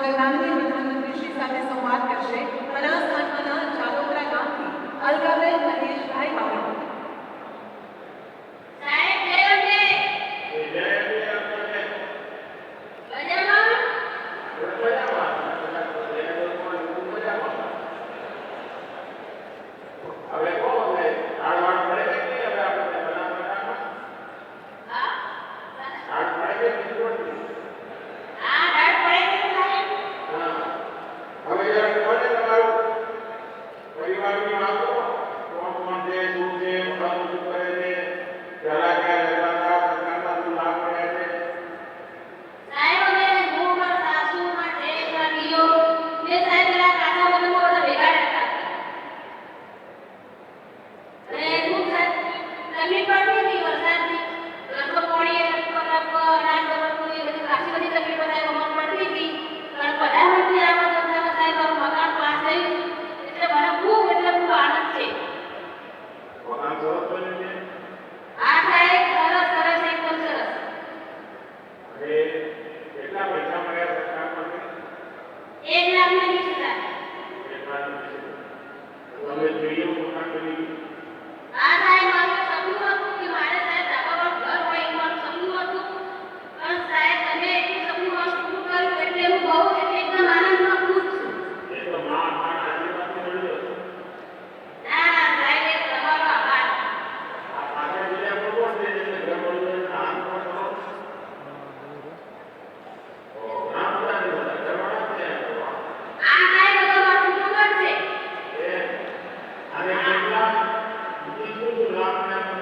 અને ગ્રામીણ વિભાગની કૃષિ સાથે સંવાદ કરશે. અને Lord,